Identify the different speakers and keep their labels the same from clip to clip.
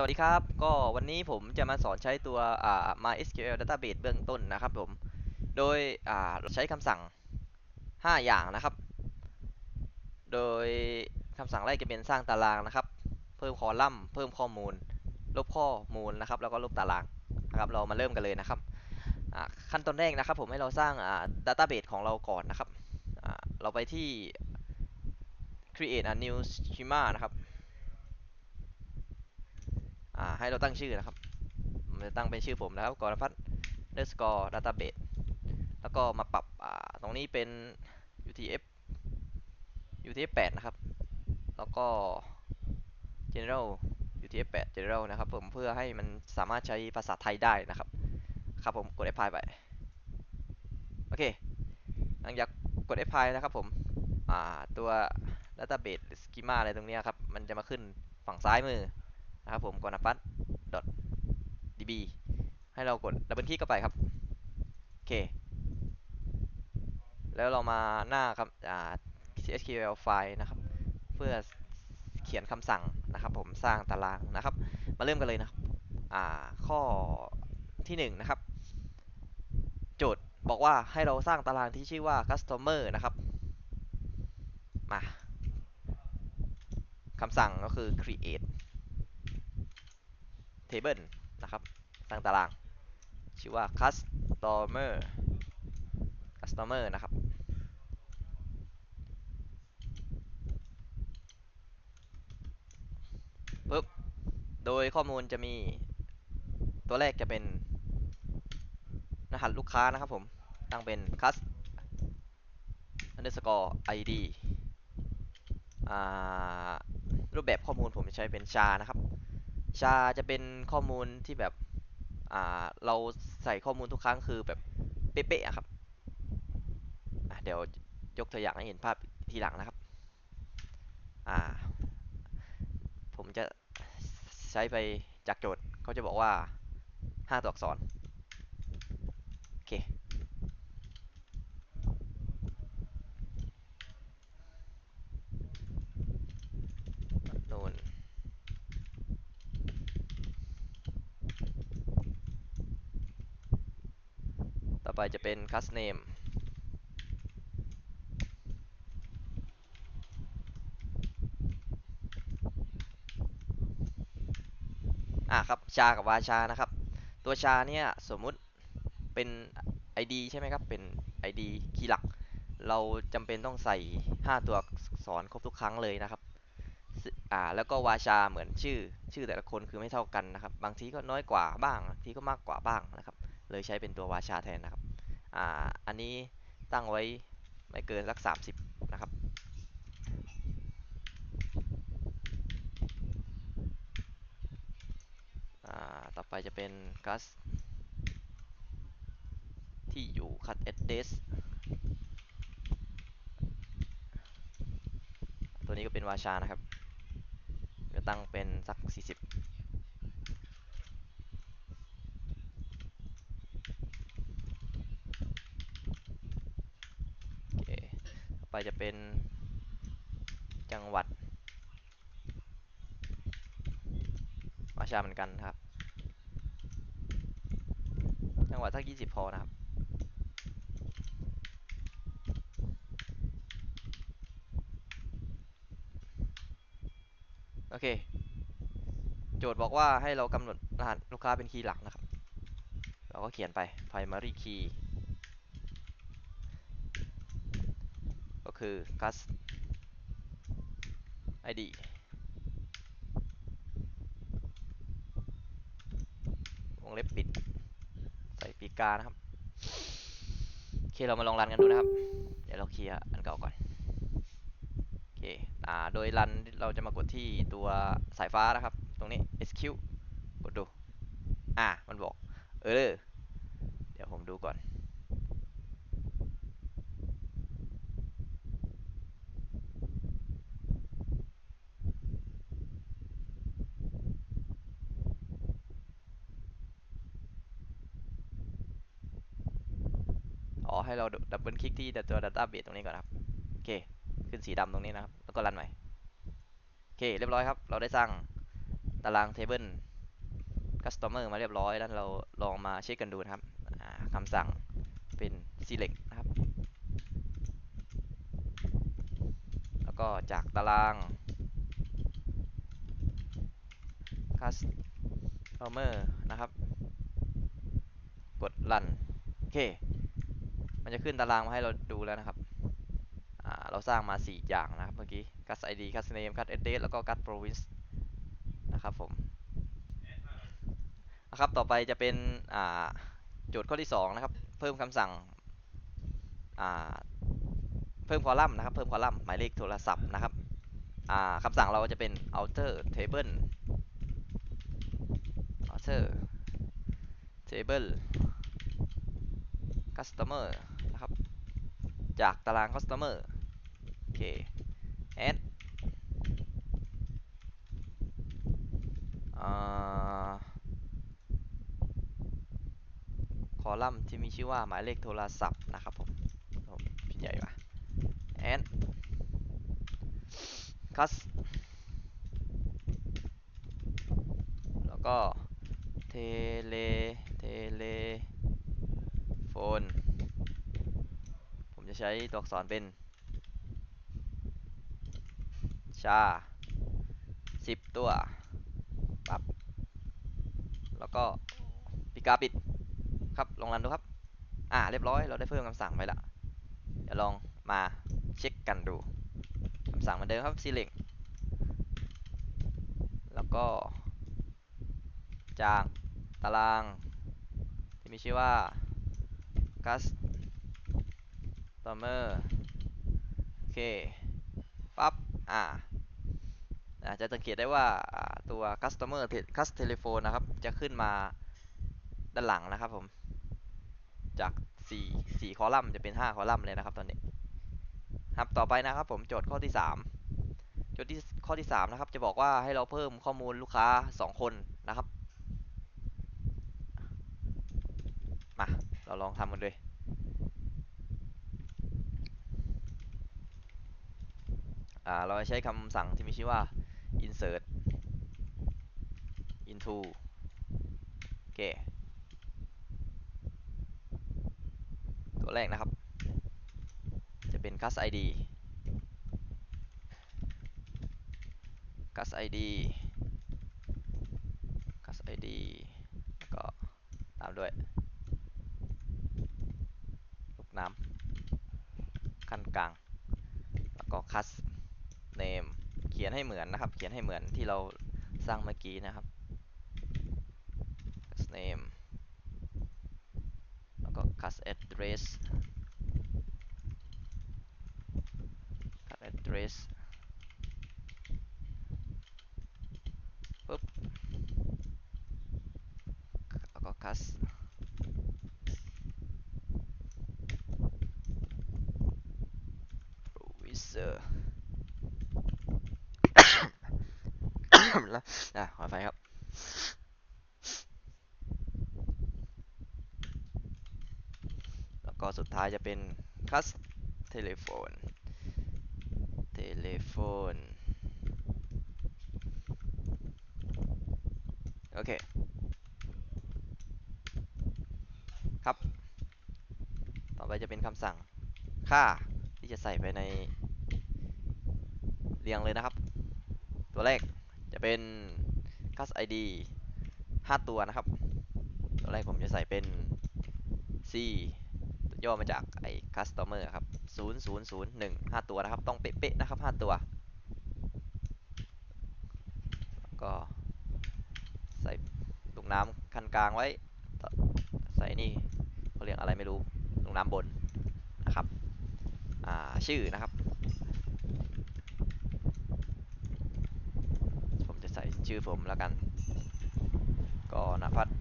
Speaker 1: สวัสดีครับ ก็วันนี้ผมจะมาสอนใช้ตัว MySQL Database เบื้องต้นนะครับผม โดยอ่าใช้คำสั่ง 5 อย่างนะครับ โดยคำสั่งแรกจะเป็นสร้างตารางนะครับ เพิ่มคอลัมน์ เพิ่มข้อมูล ลบข้อมูลนะครับ แล้วก็ลบตารางนะครับ เรามาเริ่มกันเลยนะครับ ขั้นตอนแรกนะครับ ผมให้เราสร้าง Database ของเราก่อนนะครับ เราไปที่ create a new schema นะครับ ให้เราตั้งชื่อนะครับผมจะตั้งเป็นชื่อผมนะครับกรพัฒน์ underscore database แล้วก็มาปรับตรงนี้เป็น UTF UTF 8นะครับ แล้วก็ general UTF 8 general นะครับผมเพื่อให้มันสามารถใช้ภาษาไทยได้นะครับ ครับผมกด apply ไปโอเคหลังจากกด apply นะครับผมตัว database หรือ schema อะไรตรงนี้ครับ มันจะมาขึ้นฝั่งซ้ายมือ นะครับผมกรณพัฒน์ .db ให้เรากดดับเบิลคลิกเข้าไปครับ โอเค แล้วเรามาหน้าครับอ่า SQL ไฟล์นะครับ เพื่อเขียนคำสั่งนะครับ ผมสร้างตารางนะครับ มาเริ่มกันเลยนะครับอ่าข้อที่หนึ่งนะครับ โจทย์บอกว่าให้เราสร้างตารางที่ชื่อว่า customer นะครับ มาคำสั่งก็คือ create table นะครับ สร้างตาราง ชื่อว่า customer customer นะครับ ปึ๊บ โดยข้อมูลจะมี ตัวแรกจะเป็น รหัสลูกค้านะครับผม ตั้งเป็น cus underscore id รูปแบบข้อมูลผมจะใช้เป็น char นะครับ ชาจะเป็นข้อมูลที่แบบ อ่า เราใส่ข้อมูลทุกครั้งคือแบบเป๊ะๆครับ เดี๋ยวยกตัวอย่างให้เห็นภาพทีหลังนะครับ อ่า ผมจะใช้ไปจากโจทย์เขาจะบอกว่า5ตัวอักษร โอเค นูน ต่อ ไปจะเป็น cast name อะครับชากับวาชานะครับ ตัวชาเนี่ยสมมุติเป็น ID ใช่ไหมครับ เป็น ID คีย์หลัก เราจำเป็นต้องใส่ 5 ตัวอักษรครบทุกครั้งเลยนะครับอ่าแล้วก็วาชาเหมือนชื่อ ชื่อแต่ละคนคือไม่เท่ากันนะครับ บางทีก็น้อยกว่าบ้าง บางทีก็มากกว่าบ้างนะครับ เลยใช้เป็นตัววาชาแทนนะครับ อ่าอันนี้ตั้งไว้ไม่เกินสัก 30 นะครับ ต่อไปจะเป็น gas ที่อยู่ cut address ตัวนี้ก็เป็นวาชานะครับจะตั้งเป็นสัก 40 โอเค ต่อไป จะเป็นจังหวัดวาชาเหมือนกันครับ จังหวัดสัก20พอนะครับ โอเค โจทย์บอกว่าให้เรากำหนดรหัสลูกค้าเป็นคีย์หลักนะครับ เราก็เขียนไป primary key คือ cust id วงเล็บปิด ใส่ปีกานะครับ โอเค เรามาลองรันกันดูนะครับ เดี๋ยวเราเคลียร์อันเก่าก่อน โอเค อ่า โดยรันเราจะมากดที่ตัวสายฟ้านะครับ ตรงนี้ SQ กดดู อ่า มันบอก เออ เดี๋ยวผมดูก่อน อ๋อ ให้เราดับเบิ ลคลิกที่ตัว Database ตรงนี้ก่อนครับโอเคขึ้นสีดำตรงนี้นะครับ แล้วก็รันใหม่โอเคเรียบร้อยครับ เราได้สร้างตารางเทเบิล customer มาเรียบร้อย แล้วเราลองมาเช็คกันดูนะครับคำสั่งเป็น select นะครับ แล้วก็จากตาราง customer นะครับ กด run โอเค มันจะขึ้นตารางมาให้เราดูแล้วนะครับ เราสร้างมา 4 อย่างนะครับเมื่อกี้ cast id cast name cast address แล้วก็ cast province นะครับผมนะครับต่อไปจะเป็นโจทย์ข้อที่ 2 นะครับ เพิ่มคำสั่งเพิ่มคอลัมน์นะครับ เพิ่มคอลัมน์หมายเลขโทรศัพท์นะครับคำสั่งเราจะเป็น alter table alter table customer จากตาราง customer โอเค add อ่าคอลัมน์ที่มีชื่อว่าหมายเลขโทรศัพท์นะครับผมพิมพ์ใหญ่ป่ะ add cus แล้วก็ tele telephone ผมจะใช้ตัวอักษรเป็น ชาสิบตัวปับแล้วก็ปิกาปิดครับลองรันดูครับ อ่าเรียบร้อยเราได้เพิ่มคำสั่งไปละเดี๋ยวลองมาเช็คกันดูคำสั่งเหมือนเดิมครับ select แล้วก็จากตารางที่มีชื่อว่า customer โอเคปั๊บอ่าจะสังเกตได้ว่าอ่าตัว customer cust telephone นะครับ จะขึ้นมาด้านหลังนะครับผม จาก 4 4 คอลัมน์จะเป็น 5 คอลัมน์เลยนะครับตอนนี้ ครับต่อไปนะครับผมโจทย์ข้อที่ 3 โจทย์ที่ข้อที่ 3 นะครับ จะบอกว่าให้เราเพิ่มข้อมูลลูกค้า 2 คนนะครับ มา เราลองทำกันเลย อ่าเราใช้คำสั่งที่มีชื่อว่า insert into โอเค ตัวแรกนะครับ จะเป็น class id class id class id แล้วก็ตามด้วยลูกน้ำขั้นกลาง แล้วก็ class name เขียนให้เหมือนนะครับ เขียนให้เหมือนที่เราสร้างเมื่อกี้นะครับ class name แล้วก็ class address class address ปุ๊บ แล้วก็ class provisor อะขออภัยครับแล้วก็สุดท้ายจะเป็น cus telephone telephone โอเค ครับ ต่อไปจะเป็นคำสั่งค่าที่จะใส่ไปในเรียงเลยนะครับ ตัวแรก จะเป็น cus id 5 ตัวนะครับ ตัวแรกผมจะใส่เป็น c ย่อมาจากไอ้ customer ครับ 0001 5 ตัวนะครับ ต้องเป๊ะๆนะครับ 5 ตัวแล้วก็ใส่ลูกน้ำคันกลางไว้ ใส่นี่เขาเรียกอะไรไม่รู้ลูกน้ำบนนะครับอ่าชื่อนะครับ ผมจะใส่ ชื่อผมแล้วกันกอนพัฒน์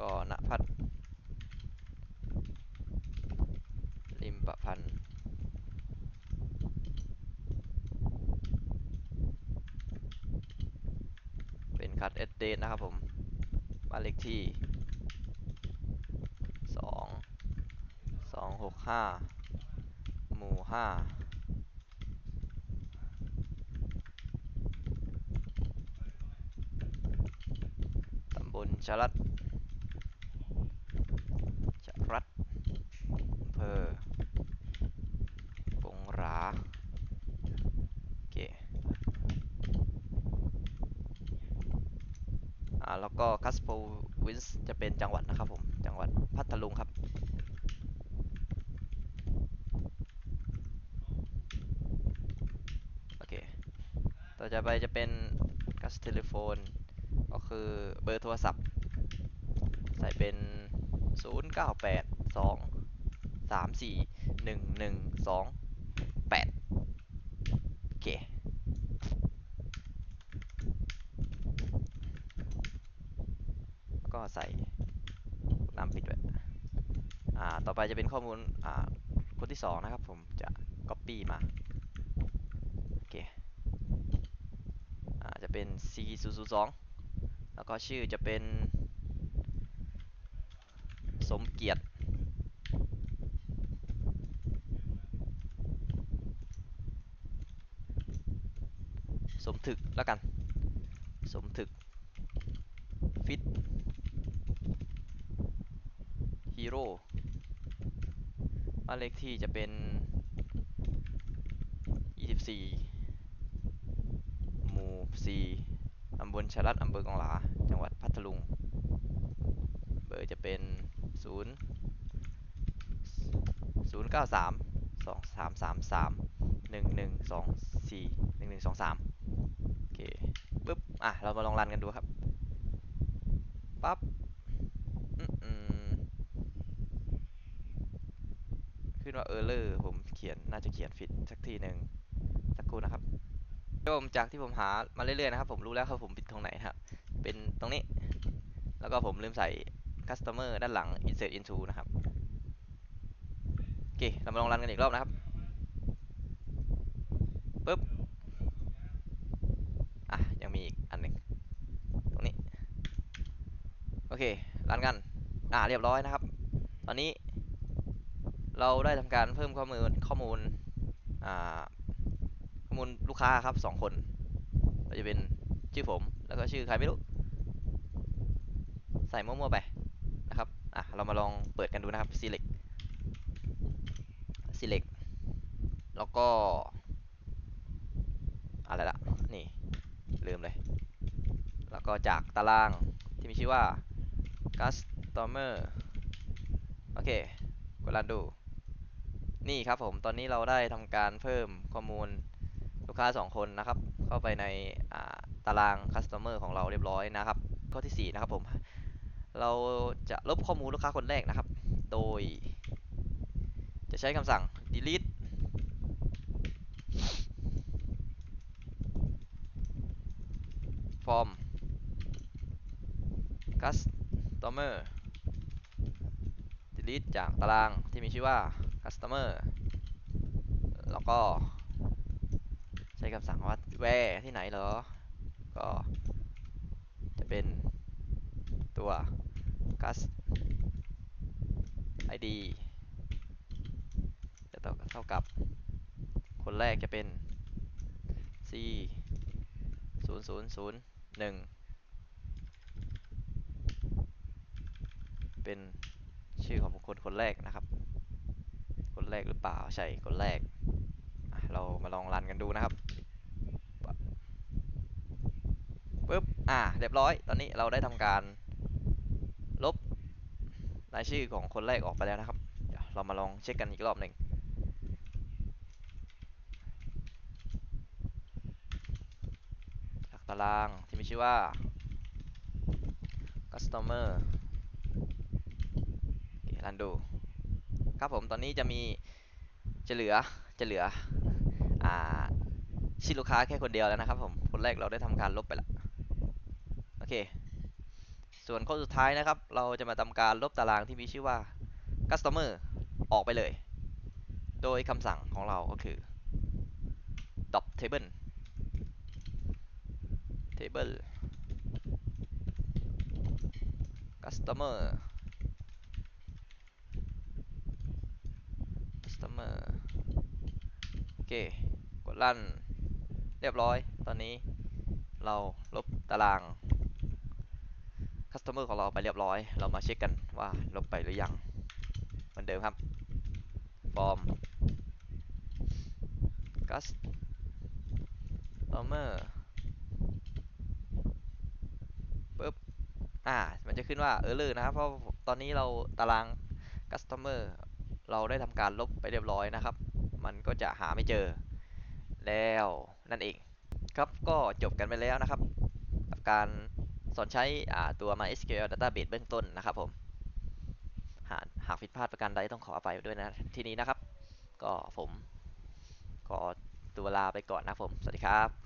Speaker 1: กอนพัฒน์ลิมประพันธ์เป็นคัดเอเดนนะครับผมบ้านเลขที่สองสองหกห้าหมู่ห้า ลชรัตน์ชรัตน์อำเภอกงราโอเคอ่าแล้วก็คัสโปวินส์จะเป็นจังหวัดนะครับผม จังหวัดพัทลุงครับโอเคต่อจากไปจะเป็นคัสเทเลโฟน ก็คือเบอร์โทรศัพท์ ใส่เป็น 0 9 8 2 3 4 1 1 2 8โอเคก็ใส่น้ำปิดไว้อ่า ต่อไปจะเป็นข้อมูล อ่า คนที่สองนะครับ ผมจะ copy มา โอเค อ่า จะเป็น C 0 0 2 แล้วก็ชื่อจะเป็น สมเกียรติสมถึกแล้วกัน สมถึก ฟิต ฮีโร่บ้านเลขที่จะเป็น 24 หมู่ 4 ตำบลชะรัดอำเภอกองหลา ทลุง เบอร์จะเป็น 0 0 9 3 2 3 3 3 1 1 2 4 1 1 2 3 โอเคปึ๊บ อะ เรามาลองรันกันดูครับ ปั๊บอืมขึ้นว่า error ผมเขียนน่าจะเขียนผิดสักทีหนึ่งสักครู่นะครับโยมจากที่ผมหามาเรื่อยๆนะครับ ผมรู้แล้วครับผมผิดตรงไหนครับ แล้วก็ผมลืมใส่ customer ด้านหลัง insert into นะครับ โอเค เรามาลองรันกันอีกรอบนะครับปึ๊บ อะ ยังมีอีกอันหนึ่งตรงนี้ โอเค รันกัน อ่า เรียบร้อยนะครับ ตอนนี้ เราได้ทำการเพิ่มข้อมูลข้อมูล อ่า ข้อมูลลูกค้าครับสองคนเราจะเป็นชื่อผม แล้วก็ชื่อใครไม่รู้ ใส่มั่วๆไปนะครับอะเรามาลองเปิดกันดูนะครับ select select แล้วก็อะไรละนี่ลืมเลย แล้วก็จากตารางที่มีชื่อว่า customer โอเคกดรันดู นี่ครับผม ตอนนี้เราได้ทำการเพิ่มข้อมูลลูกค้า 2 คนนะครับ เข้าไปในตาราง customer ของเราเรียบร้อยนะครับ ข้อที่ 4 นะครับผม เราจะลบข้อมูลลูกค้าคนแรกนะครับ โดย จะใช้คำสั่ง delete from customer delete จากตารางที่มีชื่อว่า customer แล้วก็ใช้คำสั่งว่า where ที่ไหนเหรอ ก็จะเป็น ตัว cust id จะเท่าเท่ากับ คนแรกจะเป็น c 0 0 0 1 เป็นชื่อของบุคคลคนแรกนะครับ คนแรกหรือเปล่า ใช่ คนแรก เรามาลองรันกันดูนะครับปึ๊บ อ่า เรียบร้อย ตอนนี้เราได้ทำการ รายชื่อของคนแรกออกไปแล้วนะครับ เดี๋ยวเรามาลองเช็คกันอีกรอบหนึ่งจากตารางที่มีชื่อว่า customer โอเครันดูครับผมตอนนี้จะมีจะเหลือจะเหลืออ่าชื่อลูกค้าแค่คนเดียวแล้วนะครับผม คนแรกเราได้ทำการลบไปแล้วโอเค ส่วนข้อสุดท้ายนะครับ เราจะมาทำการลบตารางที่มีชื่อว่า customer ออกไปเลย โดยคำสั่งของเราก็คือ dot table table customer customer โอเค กดลั่นเรียบร้อย ตอนนี้เราลบตาราง customer ของเราไปเรียบร้อย เรามาเช็คกันว่าลบไปหรือยัง เหมือนเดิมครับ form customer ปึ๊บ อ่า มันจะขึ้นว่า error นะครับ เพราะตอนนี้เราตาราง customer เราได้ทำการลบไปเรียบร้อยนะครับ มันก็จะหาไม่เจอ แล้วนั่นเอง ครับ ก็จบกันไปแล้วนะครับ กับการ สอนใช้ตัว MySQL Database เบื้องต้นนะครับผม หากหากผิดพลาดประการใดต้องขออภัยด้วยนะที่นี้นะครับ ก็ผมขอตัวลาไปก่อนนะครับผม สวัสดีครับ